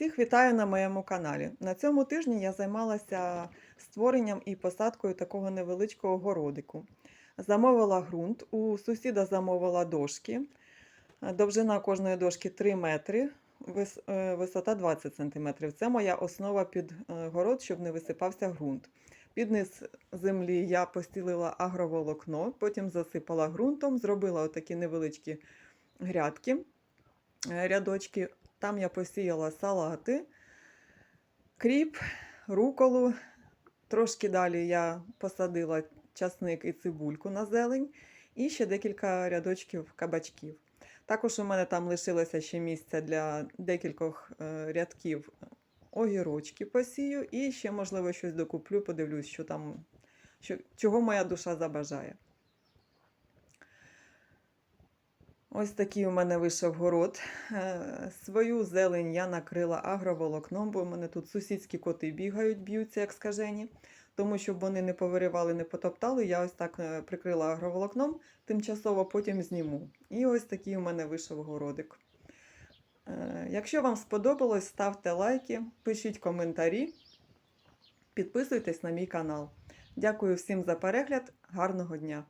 Всіх вітаю на моєму каналі. На цьому тижні я займалася створенням і посадкою такого невеличкого городику. Замовила ґрунт, у сусіда замовила дошки. Довжина кожної дошки 3 метри, е, висота 20 см. Це моя основа під е, город, щоб не висипався ґрунт. Під низ землі я постілила агроволокно, потім засипала ґрунтом, зробила отакі невеличкі грядки, е, рядочки. Там я посіяла салати, кріп, руколу. Трошки далі я посадила часник і цибульку на зелень, і ще декілька рядочків кабачків. Також у мене там лишилося ще місце для декількох е, рядків огірочки посію, і ще, можливо, щось докуплю, подивлюсь, що там, що, чого моя душа забажає. Ось такий у мене вийшов город. Е, Свою зелень я накрила агроволокном, бо в мене тут сусідські коти бігають, б'ються, як скажені. Тому, щоб вони не повиривали, не потоптали, я ось так е, прикрила агроволокном, тимчасово потім зніму. І ось такий у мене вийшов городик. Е, Якщо вам сподобалось, ставте лайки, пишіть коментарі, підписуйтесь на мій канал. Дякую всім за перегляд, гарного дня!